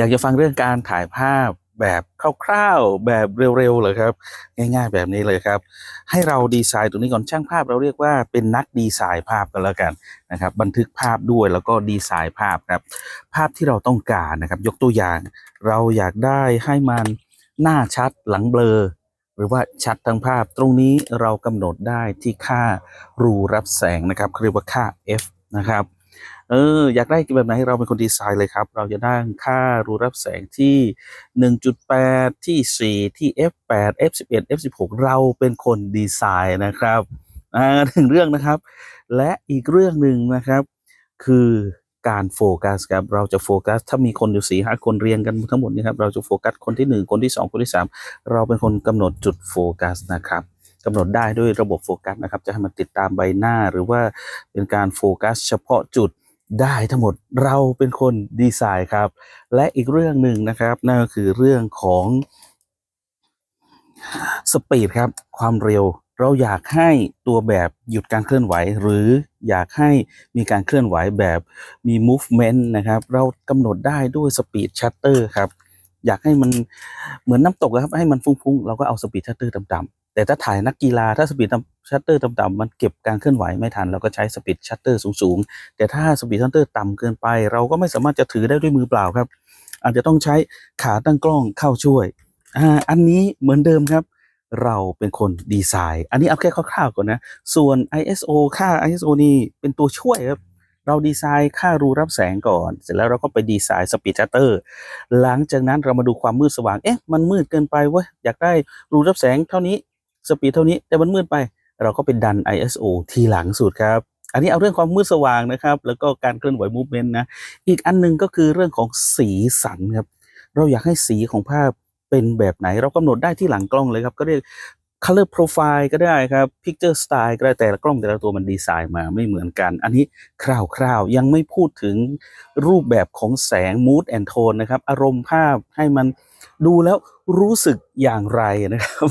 อยากจะฟังเรื่องการถ่ายภาพแบบคร่าวๆแบบเร็วๆเลยครับ ง่ายๆแบบนี้เลยครับ ให้เราดีไซน์ตรงนี้ก่อนช่างภาพเราเรียกว่าเป็นนักดีไซน์ภาพกันแล้วกันนะครับ บันทึกภาพด้วยแล้วก็ดีไซน์ภาพครับ ภาพที่เราต้องการนะครับ ยกตัวอย่าง เราอยากได้ให้มันหน้าชัดหลังเบลอหรือว่าชัดทั้งภาพตรงนี้เรากำหนดได้ที่ค่ารูรับแสงนะครับเรียกว่าค่า f นะครับ เอออยากได้แบบไหนเราเป็นคนดีไซน์เลยครับ เราจะได้ค่ารูรับแสงที่ 1.8 ที่ 4 ที่ f8 f11 f16 เราเป็นคนดีไซน์นะครับอ่าถึงเรื่องนะครับ และอีกเรื่องหนึ่งนะครับ คือการโฟกัสครับเราจะโฟกัสถ้ามีคนอยู่สี่ห้าคนเรียงกันทั้งหมดนี่ครับเราจะโฟกัสคนที่หนึ่งคนที่สองคนที่สามเราเป็นคนกำหนดจุดโฟกัสนะครับกำหนดได้ด้วยระบบโฟกัสนะครับ จะให้มันติดตามใบหน้าหรือว่าเป็นการโฟกัสเฉพาะจุด ได้ทั้งหมดเราเป็นคนดีไซน์ครับ และอีกเรื่องหนึ่งนะครับ นั่นก็คือเรื่องของสปีดครับ ความเร็วเราอยากให้ตัวแบบหยุดการเคลื่อนไหว หรืออยากให้มีการเคลื่อนไหวแบบมี movement นะครับ เรากำหนดได้ด้วยสปีดชัตเตอร์ครับ อยากให้มันเหมือนน้ำตกครับ ให้มันฟุ้งๆ เราก็เอาสปีดชัตเตอร์ต่ำๆแต่ถ้าถ่ายนักกีฬาถ้าสปีด ชัตเตอร์ต่ำๆมันเก็บการเคลื่อนไหวไม่ทัน เราก็ใช้สปีดชัตเตอร์สูงๆ แต่ถ้าสปีดชัตเตอร์ต่ำเกินไป เราก็ไม่สามารถจะถือได้ด้วยมือเปล่าครับ อาจจะต้องใช้ขาตั้งกล้องเข้าช่วยอ่าอันนี้เหมือนเดิมครับ เราเป็นคนดีไซน์ อันนี้เอาแค่คร่าวๆก่อนนะ ส่วน ISO ค่า ISO นี่เป็นตัวช่วยครับเราดีไซน์ค่ารูรับแสงก่อน เสร็จแล้วเราก็ไปดีไซน์สปีดชัตเตอร์ หลังจากนั้นเรามาดูความมืดสว่าง เอ๊ะ มันมืดเกินไปเว้ย อยากได้รูรับแสงเท่านี้ สปีดเท่านี้ แต่มันมืดไป เราก็ไปดัน ISO ทีหลังสุดครับ อันนี้เอาเรื่องความมืดสว่างนะครับ แล้วก็การเคลื่อนไหว movement นะ อีกอันหนึงก็คือเรื่องของสีสันครับ เราอยากให้สีของภาพเป็นแบบไหน เรากำหนดได้ที่หลังกล้องเลยครับ ก็เรียก color profile ก็ได้ครับ picture style ก็ได้แต่ละกล้องแต่ละตัวมันดีไซน์มาไม่เหมือนกัน อันนี้คร่าวๆ ยังไม่พูดถึงรูปแบบของแสง mood and tone นะครับ อารมณ์ภาพให้มัน ดูแล้วรู้สึกอย่างไรนะครับ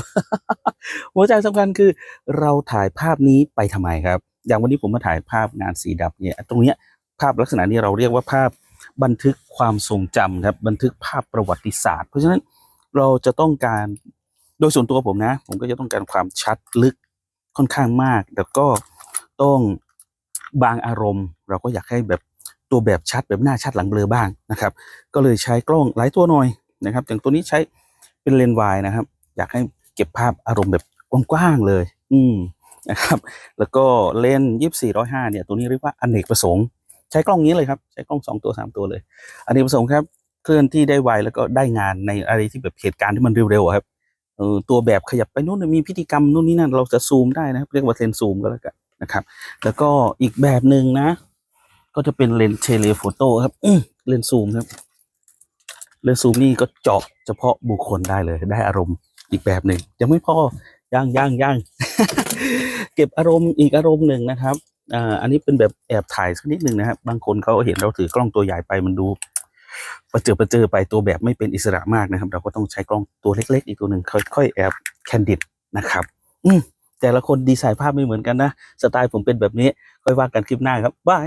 หัวใจสำคัญคือเราถ่ายภาพนี้ไปทำไมครับ อย่างวันนี้ผมมาถ่ายภาพงานสีดับเนี่ยตรงเนี้ยภาพลักษณะนี้เราเรียกว่าภาพบันทึกความทรงจำครับ บันทึกภาพประวัติศาสตร์ เพราะฉะนั้นเราจะต้องการโดยส่วนตัวผมนะ ผมก็จะต้องการความชัดลึกค่อนข้างมาก แล้วก็ต้องบางอารมณ์ เราก็อยากให้แบบตัวแบบชัดแบบหน้าชัดหลังเบลอบ้างนะครับ ก็เลยใช้กล้องหลายตัวหน่อย นะครับอย่างตัวนี้ใช้เป็นเลนส์วายนะครับ อยากให้เก็บภาพอารมณ์แบบกว้างๆเลย อืมนะครับ แล้วก็เลนส์ยี่สี่ร้อยห้าเนี่ย ตัวนี้เรียกว่าอเนกประสงค์ ใช้กล้องนี้เลยครับ ใช้กล้องสองตัวสามตัวเลยอเนกประสงค์ครับ เคลื่อนที่ได้ไวแล้วก็ได้งานในอะไรที่แบบเหตุการณ์ที่มันเร็วๆครับเออตัวแบบขยับไปนู่นมีพิธีกรรมนู่นนี่นั่นเราจะซูมได้นะครับเรียกว่าเลนส์ซูมก็แล้วกันนะครับ แล้วก็อีกแบบหนึ่งนะ ก็จะเป็นเลนส์เทเลโฟโต้ครับเลนส์ซูมครับ เลนส์ซูมนี่ก็เจาะเฉพาะบุคคลได้เลย ได้อารมณ์อีกแบบหนึ่งยังไม่พอย่างย่างย่างเก็บอารมณ์อีกอารมณ์หนึ่งนะครับอ่าอันนี้เป็นแบบแอบถ่ายสักนิดหนึ่งนะครับบางคนเขาเห็นเราถือกล้องตัวใหญ่ไปมันดูประเจอประเจอไปตัวแบบไม่เป็นอิสระมากนะครับ เราก็ต้องใช้กล้องตัวเล็ก ๆ อีกตัวหนึ่งค่อยๆแอบแคนดิดนะครับ อืมแต่ละคนดีไซน์ภาพไม่เหมือนกันนะ สไตล์ผมเป็นแบบนี้ ค่อยว่ากันคลิปหน้าครับบาย